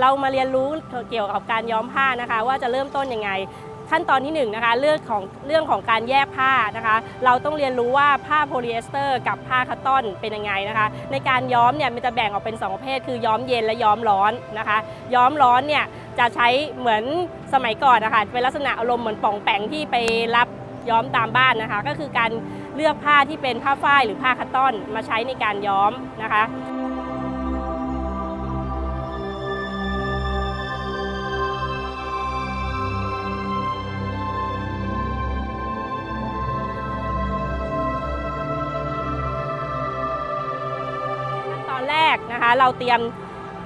เรามาเรียนรู้เกี่ยวกับการย้อมผ้านะคะ ว่าจะเริ่มต้นยังไง ขั้นตอนที่1นงนะคะเรื่องของเรื่องของการแยกผ้านะคะ เราต้องเรียนรู้ว่าผ้าโพลีเอสเตอร์ กับผ้าคัตตอนเป็นยังไงนะคะ ในการย้อมเนี่ยมันจะแบ่งออกเป็น 2 ประเภท คือย้อมเย็นและย้อมร้อนนะคะ ย้อมร้อนเนี่ยจะใช้เหมือนสมัยก่อนนะคะเป็นลักษณะอารมณ์เหมือนป่องแปงที่ไปรับย้อมตามบ้านนะคะ ก็คือการเลือกผ้าที่เป็นผ้าฝ้ายหรือผ้าคัตตอนมาใช้ในการย้อมนะคะ กนะคะ เราเตรียม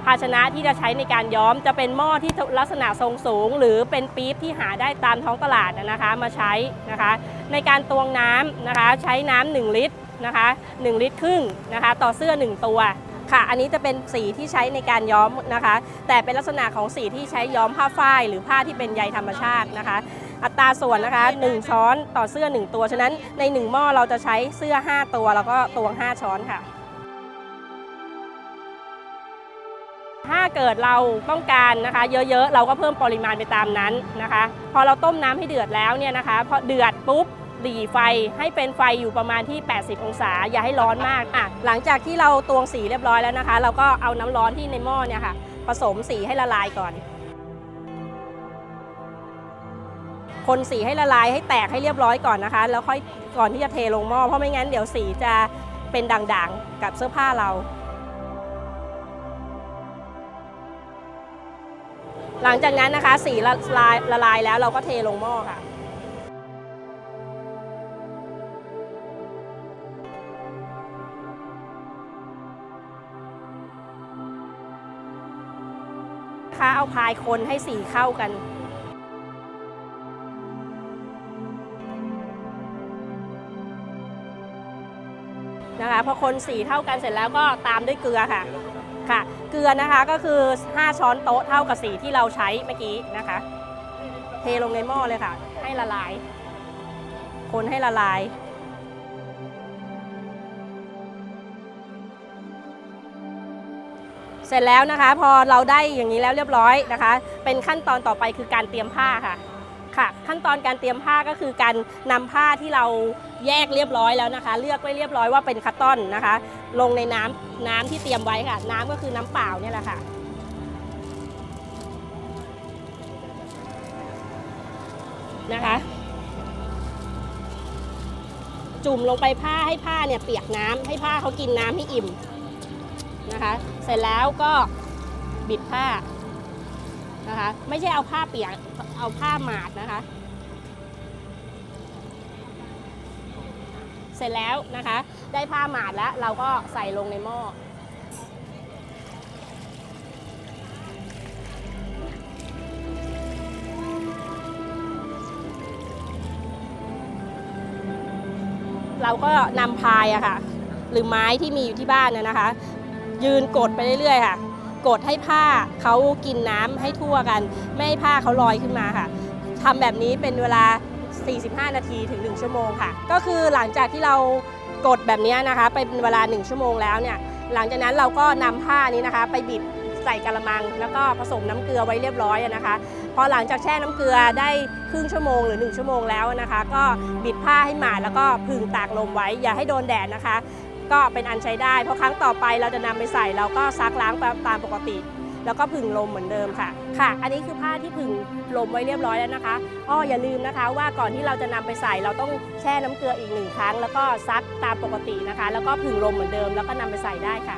ภาชนะที่จะใช้ในการย้อมจะเป็นหม้อที่ลักษณะทรงสูง หรือเป็นปี๊บที่หาได้ตามท้องตลาดนะคะมาใช้นะคะ ในการตวงน้ำนะคะ ใช้น้ำ1ลิตรนะคะ1ลิตรครึ่งนะคะ ต่อเสื้อ 1 ตัวค่ะ อันนี้จะเป็นสีที่ใช้ในการย้อมนะคะ แต่เป็นลักษณะของสีที่ใช้ย้อมผ้าฝ้ายหรือผ้าที่เป็นใยธรรมชาตินะคะ อัตราส่วนนะคะ 1 ช้อนต่อเสื้อ 1 ตัว ฉะนั้นใน 1 หม้อเราจะใช้เสื้อ 5 ตัว แล้วก็ตวง 5 ช้อนค่ะ ถ้าเกิดเราต้องการนะคะ เยอะๆ เราก็เพิ่มปริมาณไปตามนั้นนะคะ พอเราต้มน้ำให้เดือดแล้วเนี่ยนะคะพอเดือดปุ๊บหลีไฟให้เป็นไฟอยู่ประมาณที่ 80 องศา อย่าให้ร้อนมากอะหลังจากที่เราตวงสีเรียบร้อยแล้วนะคะ เราก็เอาน้ำร้อนที่ในหม้อเนี่ยค่ะ ผสมสีให้ละลายก่อน คนสีให้ละลายให้แตกให้เรียบร้อยก่อนนะคะ แล้วค่อยก่อนที่จะเทลงหม้อเพราะไม่งั้นเดี๋ยวสีจะเป็นด่างๆ กับเสื้อผ้าเรา หลังจากนั้นนะคะ สีละลายละลายแล้วเราก็เทลงหม้อค่ะ นะคะเอาพายคนให้สีเข้ากันนะคะพอคนสีเท่ากันเสร็จแล้วก็ตามด้วยเกลือค่ะ ค่ะ เกลือนะคะก็คือ 5 ช้อนโต๊ะเท่ากับสีที่เราใช้เมื่อกี้นะคะ เทลงในหม้อเลยค่ะ ให้ละลาย คนให้ละลาย เสร็จแล้วนะคะ พอเราได้อย่างนี้แล้วเรียบร้อยนะคะ เป็นขั้นตอนต่อไปคือการเตรียมผ้าค่ะ ค่ะ ขั้นตอนการเตรียมผ้าก็คือการนำผ้าที่เราแยกเรียบร้อยแล้วนะคะ เลือกไว้เรียบร้อยว่าเป็นคัตตอนนะคะ ลงในน้ำน้ำที่เตรียมไว้ค่ะ น้ำก็คือน้ำเปล่าเนี่ยแหละค่ะนะคะ จุ่มลงไปผ้าให้ผ้าเนี่ยเปียกน้ำให้ผ้าเขากินน้ำให้อิ่มนะคะ เสร็จแล้วก็บิดผ้า นะคะ ไม่ใช่เอาผ้าเปียกเอาผ้าหมาดนะคะ เสร็จแล้วนะคะ ได้ผ้าหมาดแล้วเราก็ใส่ลงในหม้อเราก็นำพายอะค่ะ หรือไม้ที่มีอยู่ที่บ้านนะนะคะ ยืนกดไปเรื่อยๆค่ะ กดให้ผ้าเขากินน้ำให้ทั่วกัน ไม่ให้ผ้าเขาลอยขึ้นมาค่ะทำแบบนี้เป็นเวลา 45 นาทีถึง 1 ชั่วโมงค่ะ ก็คือหลังจากที่เรากดแบบนี้นะคะ ไปเป็นเวลา 1 ชั่วโมงแล้วเนี่ย หลังจากนั้นเราก็นำผ้านี้นะคะ ไปบิดใส่กระมัง แล้วก็ผสมน้ำเกลือไว้เรียบร้อยนะคะ พอหลังจากแช่น้ำเกลือได้ครึ่งชั่วโมงหรือ 1 ชั่วโมงแล้วนะคะ ก็บิดผ้าให้หมาดแล้วก็พึ่งตากลมไว้อย่าให้โดนแดดนะคะ ก็เป็นอันใช้ได้ เพราะครั้งต่อไปเราจะนำไปใส่เราก็ซักล้างตามปกติ แล้วก็ผึ่งลมเหมือนเดิมค่ะ ค่ะ อันนี้คือผ้าที่ผึ่งลมไว้เรียบร้อยแล้วนะคะอ้ออย่าลืมนะคะว่าก่อนที่เราจะนำไปใส่เราต้องแช่น้ำเกลืออีกหนึ่งครั้ง แล้วก็ซักตามปกตินะคะ แล้วก็ผึ่งลมเหมือนเดิม แล้วก็นำไปใส่ได้ค่ะ